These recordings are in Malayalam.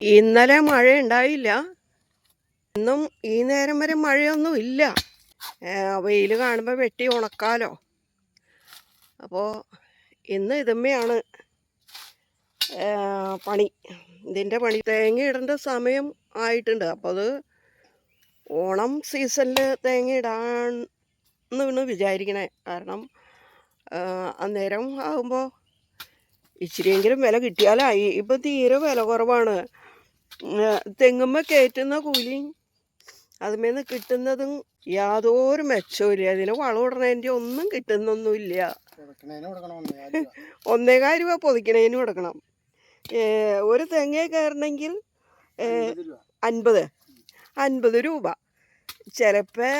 ഇന്നലെ മഴ ഉണ്ടായില്ല ഇന്നും ഈ നേരം വരെ മഴയൊന്നും ഇല്ല. വെയിൽ കാണുമ്പോൾ വെട്ടി ഉണക്കാലോ. അപ്പോൾ ഇന്ന് ഇതുമ്മയാണ് പണി. ഇതിന്റെ പണി. തേങ്ങ ഇടേണ്ട സമയം ആയിട്ടുണ്ട്. അപ്പോൾ അത് ഓണം സീസണിൽ തേങ്ങ ഇടാന്ന് വിചാരിക്കണേ. കാരണം അന്നേരം ആകുമ്പോൾ ഇച്ചിരിയെങ്കിലും വില കിട്ടിയാലായി. ഇപ്പം തീരെ വില കുറവാണ്. തെങ്ങുമ്മ കയറ്റുന്ന കൂലിയും അതുമേന്ന് കിട്ടുന്നതും യാതൊരു മെച്ചവും അതിന് വളം ഇടണതിന്റെ ഒന്നും കിട്ടുന്നൊന്നുമില്ല. ഒന്നേകാൽ രൂപ. പൊതിക്കണേന് കൊടുക്കണം. ഒരു തെങ്ങേ കയറണമെങ്കിൽ. അൻപത് അൻപത്. രൂപ. ചിലപ്പോൾ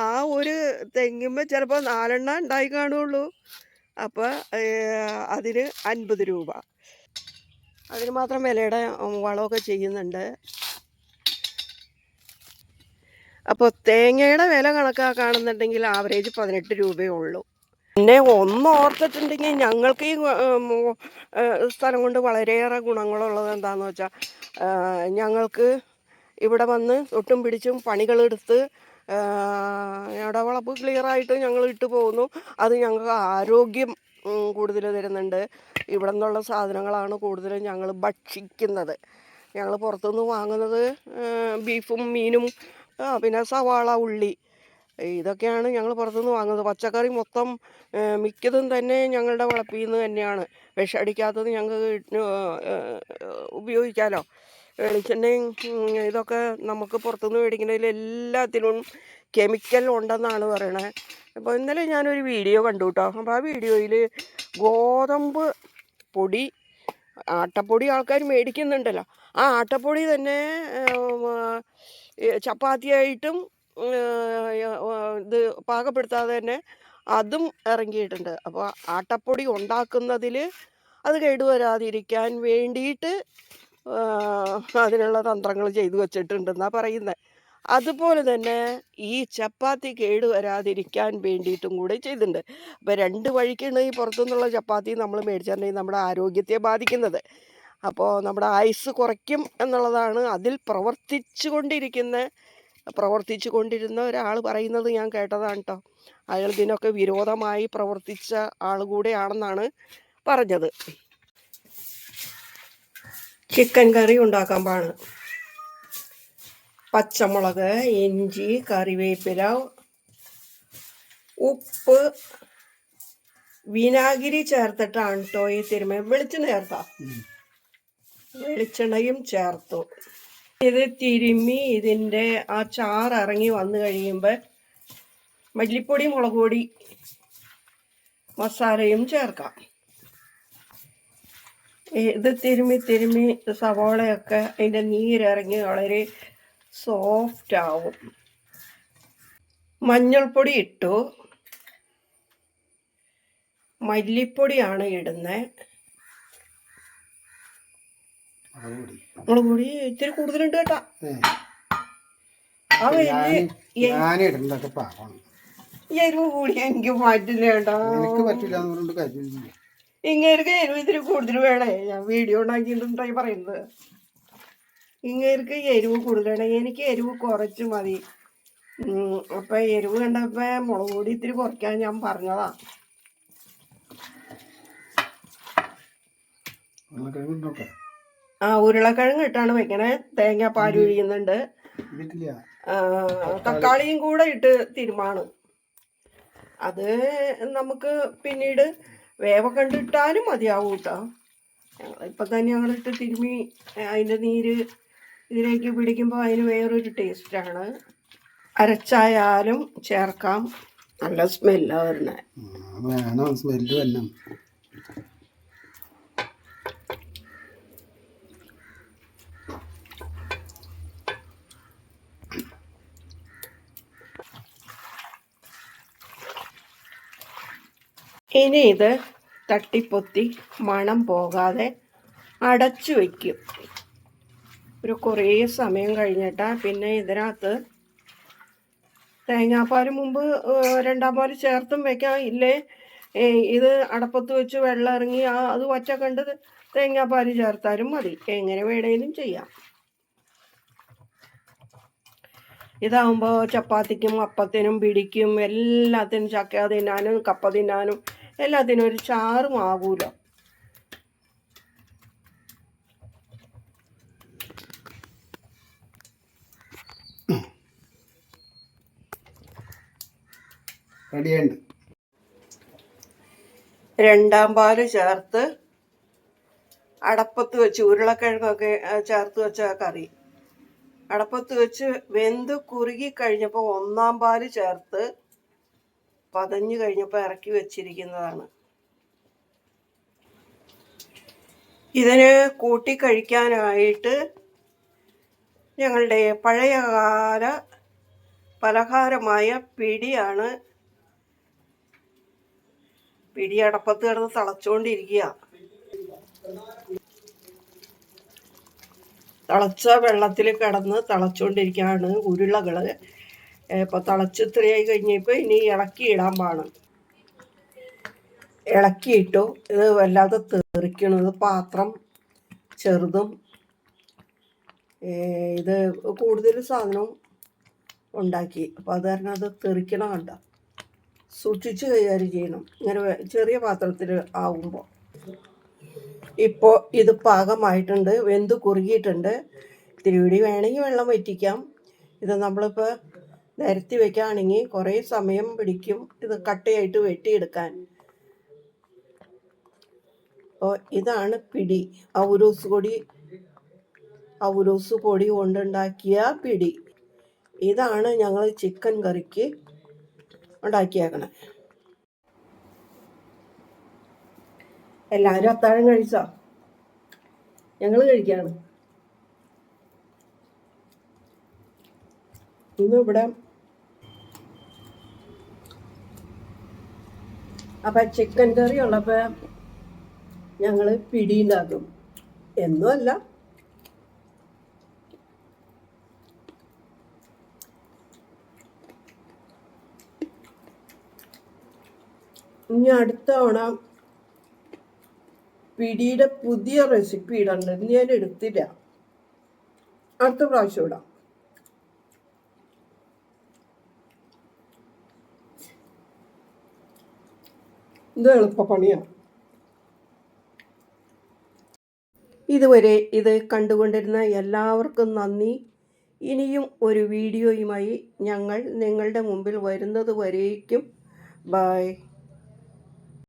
ആ ഒരു തെങ്ങുമ്പോൾ ചിലപ്പോൾ നാലെണ്ണം ഉണ്ടായി കാണുള്ളൂ. അപ്പോൾ അതിന് അൻപത് രൂപ. അതിന് മാത്രം വിലയുടെ വളമൊക്കെ ചെയ്യുന്നുണ്ട്. അപ്പോൾ തേങ്ങയുടെ വില കണക്കാക്കുകയാണെന്നുണ്ടെങ്കിൽ ആവറേജ് പതിനെട്ട് രൂപയേ ഉള്ളൂ. പിന്നെ ഒന്ന് ഓർത്തിട്ടുണ്ടെങ്കിൽ ഞങ്ങൾക്ക് ഈ സ്ഥലം കൊണ്ട് വളരെയേറെ ഗുണങ്ങളുള്ളത് എന്താണെന്ന് വെച്ചാൽ ഞങ്ങൾക്ക് ഇവിടെ വന്ന് ഒട്ടും പിടിച്ചും പണികളെടുത്ത് ഞങ്ങളുടെ വളപ്പ് ക്ലിയറായിട്ട് ഞങ്ങൾ ഇട്ട് പോകുന്നു. അത് ഞങ്ങൾക്ക് ആരോഗ്യം കൂടുതൽ തരുന്നുണ്ട്. ഇവിടെ നിന്നുള്ള സാധനങ്ങളാണ് കൂടുതലും ഞങ്ങൾ ഭക്ഷിക്കുന്നത്. ഞങ്ങൾ പുറത്തുനിന്ന് വാങ്ങുന്നത് ബീഫും മീനും പിന്നെ സവാള ഉള്ളി. ഇതൊക്കെയാണ് ഞങ്ങൾ പുറത്തുനിന്ന് വാങ്ങുന്നത്. പച്ചക്കറി മൊത്തം മിക്കതും തന്നെ ഞങ്ങളുടെ വളപ്പിൽ നിന്ന് തന്നെയാണ്. വിഷമടിക്കാത്തത് ഞങ്ങൾക്ക് ഉപയോഗിക്കാമല്ലോ വെളിച്ചെണ്ണയും ഇതൊക്കെ നമുക്ക് പുറത്തുനിന്ന് മേടിക്കുന്നതിൽ എല്ലാത്തിനും കെമിക്കൽ ഉണ്ടെന്നാണ് പറയണത് അപ്പോൾ ഇന്നലെ ഞാനൊരു വീഡിയോ കണ്ടു കേട്ടോ അപ്പോൾ ആ വീഡിയോയിൽ ഗോതമ്പ് പൊടി ആട്ടപ്പൊടി ആൾക്കാർ മേടിക്കുന്നുണ്ടല്ലോ. ആ ആട്ടപ്പൊടി തന്നെ ചപ്പാത്തിയായിട്ടും ഇത് പാകപ്പെടുത്താതെ തന്നെ അതും ഇറങ്ങിയിട്ടുണ്ട്. അപ്പോൾ ആട്ടപ്പൊടി ഉണ്ടാക്കുന്നതിൽ അത് കേടുവരാതിരിക്കാൻ വേണ്ടിയിട്ട് അതിനുള്ള തന്ത്രങ്ങൾ ചെയ്തു വച്ചിട്ടുണ്ടെന്നാണ് പറയുന്നത് അതുപോലെ തന്നെ ഈ ചപ്പാത്തി കേടുവരാതിരിക്കാൻ വേണ്ടിയിട്ടും കൂടെ ചെയ്തിട്ടുണ്ട്. അപ്പോൾ രണ്ട് വഴിക്കാണ് ഈ പുറത്തുനിന്നുള്ള ചപ്പാത്തി നമ്മൾ മേടിച്ചിട്ടുണ്ടെങ്കിൽ നമ്മുടെ ആരോഗ്യത്തെ ബാധിക്കുന്നത്. അപ്പോൾ നമ്മുടെ ആയുസ് കുറയ്ക്കും എന്നുള്ളതാണ് അതിൽ പ്രവർത്തിച്ചു കൊണ്ടിരിക്കുന്ന പ്രവർത്തിച്ചു കൊണ്ടിരുന്ന ഒരാൾ പറയുന്നത് ഞാൻ കേട്ടതാണ് കേട്ടോ അയാൾ ഇതിനൊക്കെ വിരോധമായി പ്രവർത്തിച്ച ആൾ കൂടെയാണെന്നാണ് പറഞ്ഞത്. ചിക്കൻ കറി ഉണ്ടാക്കാൻ പാണ് പച്ചമുളക് ഇഞ്ചി കറിവേപ്പില ഉപ്പ് വിനാഗിരി ചേർത്തിട്ടാണ് കേട്ടോ ഈ തിരുമ വെളിച്ചെണ്ണ ചേർത്താ. വെളിച്ചെണ്ണയും ചേർത്തു. ഇത് തിരുമ്മി ഇതിന്റെ ആ ചാറ് ഇറങ്ങി വന്നു കഴിയുമ്പോൾ മല്ലിപ്പൊടി മുളക് പൊടി മസാലയും ചേർക്കാം. ഇത് തിരുമ്മി തിരുമ്മി സവോളയൊക്കെ അതിന്റെ നീരിറങ്ങി വളരെ സോഫ്റ്റ് ആവും. മഞ്ഞൾപ്പൊടി ഇട്ടു. മല്ലിപ്പൊടിയാണ് ഇടുന്നത് മുളക് പൊടി. ഇത്തിരി കൂടുതലുണ്ട് കേട്ടാ. ആ എരിവ് കൂടി എനിക്ക് കേട്ടോ. പറ്റില്ല കാര്യമില്ല. ഇങ്ങേർക്ക് എരിവ് ഇത്തിരി കൂടുതൽ വേണേ. ഞാൻ വീഡിയോ ഉണ്ടാക്കിയിട്ടുണ്ടായി പറയുന്നത്. ഇങ്ങേർക്ക് എരിവ് കൂടുതലാണ്. എനിക്ക് എരിവ് കുറച്ച് മതി. അപ്പൊ എരിവ് കണ്ടപ്പോ മുളക് പൊടി ഇത്തിരി കുറയ്ക്കാൻ ഞാൻ പറഞ്ഞതാ. ആ ഉരുളക്കിഴങ്ങ് ഇട്ടാണ് വെക്കണേ. തേങ്ങാപ്പാൽ ഒഴിയുന്നുണ്ട് ഇതിട്ടില്ല ആ, തക്കാളിയും കൂടെ ഇട്ട് തിരുമാണ്. അത് നമുക്ക് പിന്നീട് വേവ കണ്ടിട്ടാലും മതിയാവും കേട്ടോ ഇപ്പം തന്നെ ഞങ്ങളിട്ട് തിരുമ്മി അതിന്റെ നീര് ഇതിലേക്ക് പിടിക്കുമ്പോൾ അതിന് വേറൊരു ടേസ്റ്റാണ് അരച്ചായാലും ചേർക്കാം. നല്ല സ്മെല്ലാണ് വരുന്നത് ഇനി ഇത് തട്ടിപ്പൊത്തി മണം പോകാതെ അടച്ചു വയ്ക്കും ഒരു കുറേ സമയം കഴിഞ്ഞിട്ടാ. പിന്നെ ഇതിനകത്ത് തേങ്ങാപ്പാൽ മുമ്പ് രണ്ടാം പാൽ ചേർത്തും വെക്കാം. ഇല്ലേ? ഇത് അടപ്പത്ത് വെച്ച് വെള്ളം ഇറങ്ങി ആ അത് വറ്റ കണ്ട് തേങ്ങാപ്പാൽ ചേർത്താലും മതി. എങ്ങനെ വേണേലും ചെയ്യാം. ഇതാവുമ്പോൾ ചപ്പാത്തിക്കും അപ്പത്തിനും പിടിക്കും എല്ലാത്തിനും ചക്ക തിന്നാനും കപ്പ തിന്നാനും എല്ലാത്തിനും ഒരു ചാറും ആകൂല റെഡിയായിട്ടുണ്ട് രണ്ടാം പാൽ ചേർത്ത് അടപ്പത്ത് വെച്ച് ഉരുളക്കിഴങ്ങൊക്കെ ചേർത്ത് വെച്ച കറി. അടപ്പത്ത് വെച്ച് വെന്ത് കുറുകി കഴിഞ്ഞപ്പോൾ ഒന്നാം പാൽ ചേർത്ത് പതഞ്ഞു കഴിഞ്ഞപ്പോൾ ഇറക്കി വെച്ചിരിക്കുന്നതാണ്. ഇതിന് കൂട്ടി കഴിക്കാനായിട്ട് ഞങ്ങളുടെ പഴയകാല പലഹാരമായ പിടിയാണ് പിടി അടപ്പത്ത് കിടന്ന് തിളച്ചുകൊണ്ടിരിക്കുക തിളച്ച വെള്ളത്തിൽ കിടന്ന് തിളച്ചുകൊണ്ടിരിക്കുകയാണ് ഉരുളകൾ ഇപ്പോൾ തിളച്ച് ഇത്രയായി കഴിഞ്ഞപ്പോൾ ഇനി ഇളക്കി ഇടാൻ പാണ് ഇളക്കിയിട്ടു ഇത് വല്ലാതെ തെറിക്കണത് പാത്രം ചെറുതും ഇത് കൂടുതൽ സാധനവും ഉണ്ടാക്കി. അപ്പോൾ അത് കാരണം അത് തെറിക്കണ കണ്ട. സൂക്ഷിച്ച് കൈകാര്യം ചെയ്യണം. ഇങ്ങനെ ചെറിയ പാത്രത്തിൽ ആവുമ്പോൾ ഇപ്പോൾ ഇത് പാകമായിട്ടുണ്ട് വെന്ത് കുറുകിയിട്ടുണ്ട്. ഇത്തിരി കൂടി വേണമെങ്കിൽ വെള്ളം വറ്റിക്കാം. ഇത് നമ്മളിപ്പോൾ നിരത്തി വെക്കുകയാണെങ്കിൽ കുറേ സമയം പിടിക്കും ഇത് കട്ടയായിട്ട് വെട്ടിയെടുക്കാൻ. അപ്പോൾ ഇതാണ് പിടി. ഔരൂസ് പൊടി ഔരൂസ് പൊടി കൊണ്ടുണ്ടാക്കിയ പിടി. ഇതാണ് ഞങ്ങൾ ചിക്കൻ കറിക്ക് ഉണ്ടാക്കിയേക്കണേ. എല്ലാവരും അത്താഴം കഴിച്ചോ? ഞങ്ങൾ കഴിക്കാണ്. ഇന്ന് ഇവിടെ അപ്പം ചിക്കൻ കറി ഉള്ളപ്പോൾ ഞങ്ങൾ പിടി ഉണ്ടാക്കും. എന്നുമല്ല ഇനി അടുത്ത തവണ പിടിയുടെ പുതിയ റെസിപ്പി ഇടണ്ട് ഞാൻ എടുത്തില്ല. അടുത്ത പ്രാവശ്യം ഇടാം. ഇത് എളുപ്പപ്പണിയാണ് ഇതുവരെ ഇത് കണ്ടുകൊണ്ടിരുന്ന എല്ലാവർക്കും നന്ദി. ഇനിയും ഒരു വീഡിയോയുമായി ഞങ്ങൾ നിങ്ങളുടെ മുമ്പിൽ വരുന്നത് വരേക്കും. ബൈ